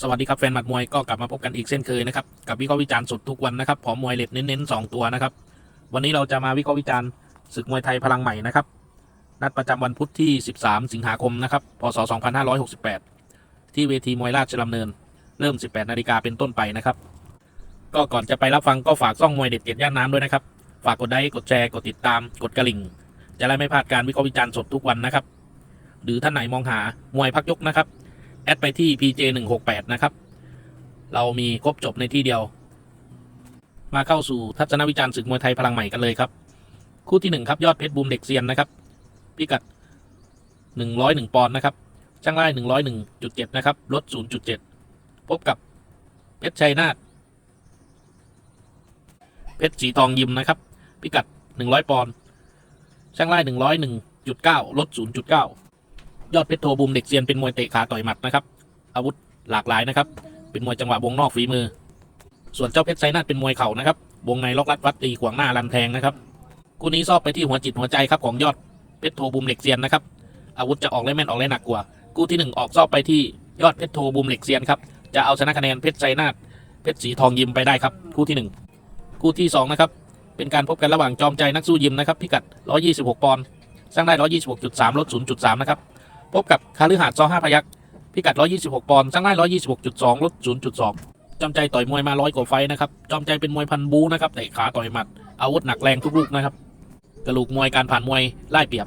สวัสดีครับแฟนหมัดมวยก็กลับมาพบกันอีกเช่นเคยนะครับกับวิเคราะห์วิจารณ์สดทุกวันนะครับพร้อมมวยเล็ดเน้นๆสองตัวนะครับวันนี้เราจะมาวิเคราะห์วิจารณ์ศึกมวยไทยพลังใหม่นะครับนัดประจำวันพุธที่ 13 สิงหาคมนะครับพศ 2568 ที่เวทีมวยราชดำเนิน เริ่ม 18 นาฬิกาเป็นต้นไปนะครับก็ก่อนจะไปรับฟังก็ฝากซ่องมวยเด็ดเจ็ดย่านน้ำด้วยนะครับฝากกดไลค์กดแชร์กดติดตามกดกระลิ่ง จะได้ไม่พลาดการวิเคราะห์วิจารณ์สดทุกวันนะครับหรือท่านไหนมองหามวยพักยกนะครับ แอดไปที่ PJ 1 6 8นะครับ เรามีครบจบในที่เดียว มาเข้าสู่ทัศนวิจารณ์ศึกมวยไทยพลังใหม่กันเลยครับ คู่ที่หนึ่งครับ ยอดเพชรบูมเด็กเซียนนะครับ พิกัด 101 ปอนด์นะครับช่างไล่101.7 นะครับ ลด 0.7 พบกับเพชรชัยนาทเพชรสีทองยิมนะครับ พิกัด 100 ปอนด์ช่างไล่101.9 ลด 0.9 ยอดเพชรโทบูมเด็กเซียนเป็นมวยเตะขาต่อยหมัดนะครับ อาวุธหลากหลายนะครับ เป็นมวยจังหวะวงนอกฝีมือ ส่วนเจ้าเพชรไซนาทเป็นมวยเข่านะครับ วงในล็อกรัดวัดตีขวางหน้าลันแทงนะครับคู่นี้ซอบไปที่หัวจิตหัวใจครับของยอดเพชรโทบูมเด็กเซียนนะครับ อาวุธจะออกได้แม่นออกได้หนักกว่าคู่ที่หนึ่งออกซอบไปที่ยอดเพชรโทบูมเหล็กเซียนครับจะเอาชนะคะแนนเพชรไซนาทเพชรสีทองยิมไปได้ครับ คู่ที่หนึ่งคู่ที่สองนะครับเป็นการพบกันระหว่างจอมใจนักสู้ยิมนะครับพิกัด 126 ปอนด์สร้างได้ 126.3 ลด 0.3 นะครับ พบกับคาลือหาดซอห้าพยักพิกัด 126 ปอนด์ช่างได้126.2 ลด 0.2จอมใจต่อยมวยมาร้อยกว่าไฟนะครับจอมใจเป็นมวยพันบูนะครับเตะขาต่อยหมัด อาวุธหนักแรงทุกลูกนะครับ กระลูกมวยการผ่านมวยไล่เปรียบ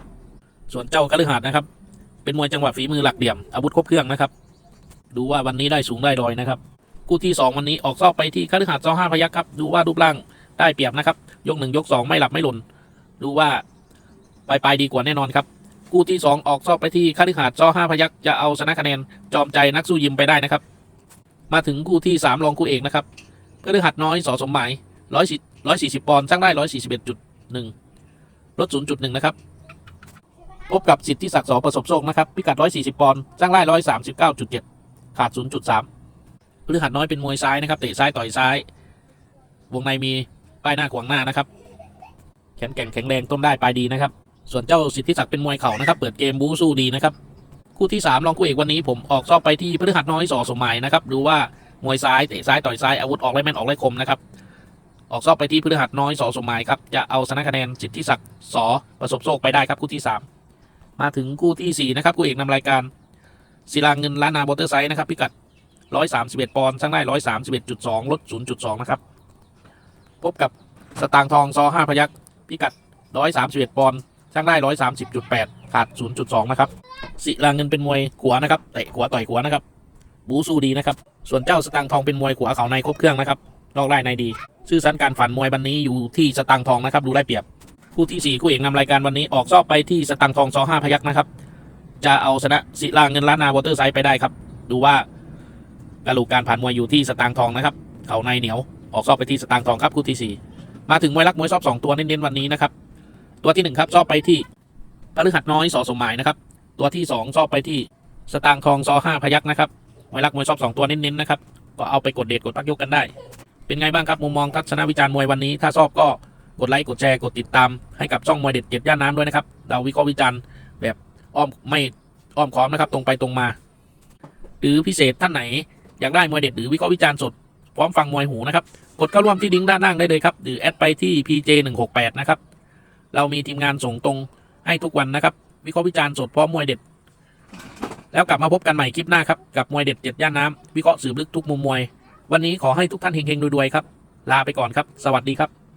ส่วนเจ้าคาลือหาดนะครับ เป็นมวยจังหวะฝีมือหลักเหลี่ยม อาวุธครบเครื่องนะครับ ดูว่าวันนี้ได้สูงได้ดอยนะครับ คู่ที่สองวันนี้ออกซอกไปที่คาลือหาดซอห้าพยักครับ ดูว่ารูปร่างได้เปรียบนะครับ ยกหนึ่งยกสองไม่หลับไม่หล่น ดูว่าปลายปลายๆดีกว่าแน่นอนครับ คู่ที่ 2 ออกซอกไปที่คาริขาดซอห้าพยักจะเอาชนะคะแนนจอมใจนักสู้ยิมไปได้นะครับ มาถึงคู่ที่ 3 รองคู่เอกนะครับคาริขัดน้อยสอสมหมายร้อยสิร้อยสี่สิบปอนด์ช่างได้ร้อยสี่สิบเอ็ดจุดหนึ่งลดศูนย์จุดหนึ่งนะครับ พบกับสิทธิศักดิ์สอประสบโชคนะครับ พิกัดร้อยสี่สิบปอนด์ช่างได้ร้อยสามสิบเก้าจุดเจ็ดขาดศูนย์จุดสามคาริขัดน้อยเป็นมวยซ้ายนะครับเตะซ้ายต่อยซ้าย วงในมีป้ายหน้าขวางหน้านะครับแข็งแกร่งแข็งแรงต้นได้ปลายดีนะครับ ส่วนเจ้าสิทธิศักดิ์เป็นมวยเข่านะครับ เปิดเกมบู๊สู้ดีนะครับ คู่ที่3รองคู่เอกวันนี้ผมออกซอบไปที่พฤหัสน้อยสอสมหมายนะครับดูว่ามวยซ้ายเตะซ้ายต่อยซ้ายอาวุธออกไล่แม่นออกไล่คมนะครับออกซอบไปที่พฤหัสน้อยสอสมหมายครับจะเอาชนะคะแนนสิทธิศักดิ์สอประสบโชคไปได้ครับคู่ที่ 3 มาถึงคู่ทีสี่4นะครับคู่เอกนำรายการศิลาเงินล้านนาบอเตอร์ไซส์นะครับพิกัด 131 ปอนด์ช่างได้ 131.2 ลด 0.2 นะครับ พบกับสตางค์ทองซอห้าพยักพิกัด 131 ปอนด์ ช่างได้130.8ขาด0.2นย์จุดสองนะครับศิลาเงินเป็นมวยขวานะครับเตะขวาต่อยขวานะครับ บูสู้ดีนะครับ ส่วนเจ้าสตางทองเป็นมวยขวาเขาในครบเครื่องนะครับนอกได้ในดี ชื่อสันการฝันมวยวันนี้อยู่ที่สตางทองนะครับ ดูได้เปรียบคู่ที่4คู่เอกนำรายการวันนี้ออกซอบไปที่สตางทองซอห้าพยักนะครับ จะเอาชนะศิลาเงินล้านนาวอเตอร์ไซด์ไปได้ครับ ดูว่ากระลูกการผ่านมวยอยู่ที่สตางทองนะครับ เขาในเหนียวออกซอบไปที่สตางทองครับคู่ที่สี่มาถึงมวยรักมวยซอบสองตัวเน้นๆวันนี้นะครับ ตัวที่หนึ่งครับซอบไปที่พฤหัสน้อยสอสมหมายนะครับ ตัวที่สองซอบไปที่สตางค์ทองซอห้าพยักนะครับมวยรักมวยซอบสองตัวเน้นๆนะครับก็เอาไปกดเดทกดพักยกกันได้ เป็นไงบ้างครับมุมมองทัศนวิจารณ์มวยวันนี้ ถ้าชอบก็กดไลค์กดแชร์กดติดตามให้กับช่องมวยเด็ดเจ็ดย่านน้ำด้วยนะครับเราวิเคราะห์วิจารณ์แบบอ้อมไม่อ้อมค้อมนะครับตรงไปตรงมา หรือพิเศษท่านไหนอยากได้มวยเด็ดหรือวิเคราะห์วิจารณ์สดพร้อมฟังมวยหูนะครับกดเข้าร่วมที่ลิงด้านล่างได้เลยครับหรือแอดไปที่ PJ 1 6 8นะครับ เรามีทีมงานส่งตรงให้ทุกวันนะครับ วิเคราะห์วิจารณ์สดพร้อมมวยเด็ด แล้วกลับมาพบกันใหม่คลิปหน้าครับ กับมวยเด็ดเจ็ดย่านน้ำวิเคราะห์สืบลึกทุกมุมมวย วันนี้ขอให้ทุกท่านเฮงๆรวยๆครับ ลาไปก่อนครับ สวัสดีครับ